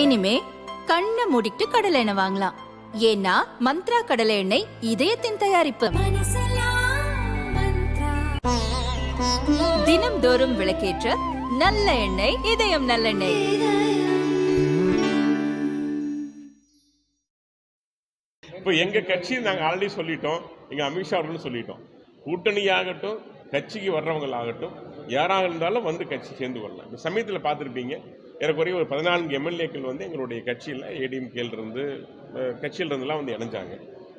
இனிமே கண்ணை மூடிட்டு கடலை எண்ணெய் வாங்கலாம். ஏன்னா மந்த்ரா கடலை எண்ணெய் இதயத்தின் தயாரிப்பு. தினம்தோறும் விளக்கேற்ற நல்ல எண்ணெய் இதயம் நல்லெண்ணெய் இப்போ எங்க கட்சி நாங்கள் ஆல்ரெடி சொல்லிட்டோம். எங்க அமித்ஷா அவர்கள் சொல்லிட்டோம். கூட்டணியாகட்டும் கட்சிக்கு வர்றவங்களாகட்டும் யாராக இருந்தாலும் வந்து கட்சி சேர்ந்து கொள்ளலாம் இந்த சமயத்தில் பார்த்துருப்பீங்க ஏறக்குறைய ஒரு பதினான்கு எம்எல்ஏக்கள் வந்து எங்களுடைய கட்சியில் ஏடிஎம்கேல இருந்து கட்சியிலிருந்துலாம் வந்து இணைஞ்சாங்க.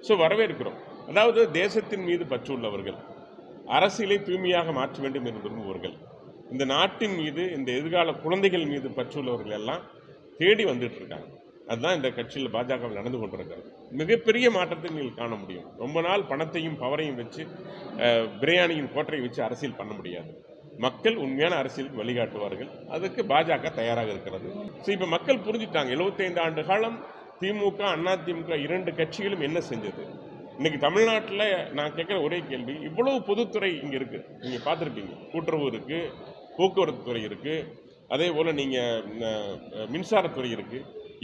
ஸோ வரவேற்கிறோம். அதாவது தேசத்தின் மீது பற்று உள்ளவர்கள் அரசியலை தூய்மையாக மாற்ற வேண்டும் என்று விரும்புபவர்கள் இந்த நாட்டின் மீது இந்த எதிர்கால குழந்தைகள் மீது பற்றுள்ளவர்கள் எல்லாம் தேடி வந்துட்டு இருக்காங்க அதுதான் இந்த கட்சியில் பாஜக நடந்து கொண்டிருக்கிறது. மிகப்பெரிய மாற்றத்தை நீங்கள் காண முடியும். ரொம்ப நாள் பணத்தையும் பவரையும் வச்சு பிரியாணியின் கோட்டையை வச்சு அரசியல் பண்ண முடியாது. மக்கள் உண்மையான அரசியலுக்கு வழிகாட்டுவார்கள். அதுக்கு பாஜக தயாராக இருக்கிறது. ஸோ இப்போ மக்கள் புரிஞ்சுட்டாங்க 75 ஆண்டு காலம் திமுக அண்ணா திமுக இரண்டு கட்சிகளும் என்ன செஞ்சது? இன்னைக்கு தமிழ்நாட்டில் நான் கேட்குற ஒரே கேள்வி இவ்வளவு பொதுத்துறை இங்கே இருக்கு. நீங்கள் பார்த்துருப்பீங்க. கூட்டுறவு இருக்கு போக்குவரத்து துறை இருக்கு அதே போல் நீங்கள் மின்சாரத்துறை இருக்கு.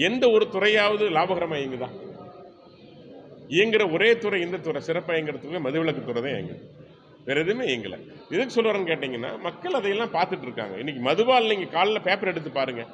எந்த ஒரு துறையாவது லாபகரமாக இயங்குதா? இயங்குற ஒரே துறை இந்த துறை சிறப்பாக இயங்குறதுக்கு மதுவிலக்கு துறை தான் இயங்குது. வேற எதுவுமே இயங்கலை. எதுக்கு சொல்கிறேன்னு கேட்டிங்கன்னா மக்கள் அதையெல்லாம் பார்த்துட்டு இருக்காங்க. இன்றைக்கி மதுபால் நீங்கள் காலைல பேப்பர் எடுத்து பாருங்கள்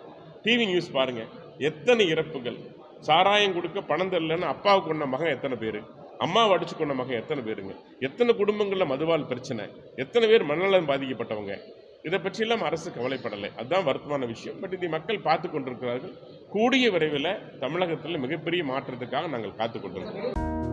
டிவி நியூஸ் பாருங்கள் எத்தனை இறப்புகள்? சாராயம் கொடுக்க பணம் தரலன்னு அப்பாவுக்கு கொண்ட மகன் எத்தனை பேர்? அம்மாவை அடிச்சு கொண்ட மகன் எத்தனை பேருங்க? எத்தனை குடும்பங்களில் மதுவால் பிரச்சனை? எத்தனை பேர் மனநலம் பாதிக்கப்பட்டவங்க? இதை பற்றியெல்லாம் அரசு கவலைப்படலை. அதுதான் வருத்தமான விஷயம். பட் இதை மக்கள் பார்த்து கொண்டிருக்கிறார்கள். கூடிய விரைவில் தமிழகத்தில் மிகப்பெரிய மாற்றத்துக்காக நாங்கள் காத்து கொண்டிருக்கிறோம்.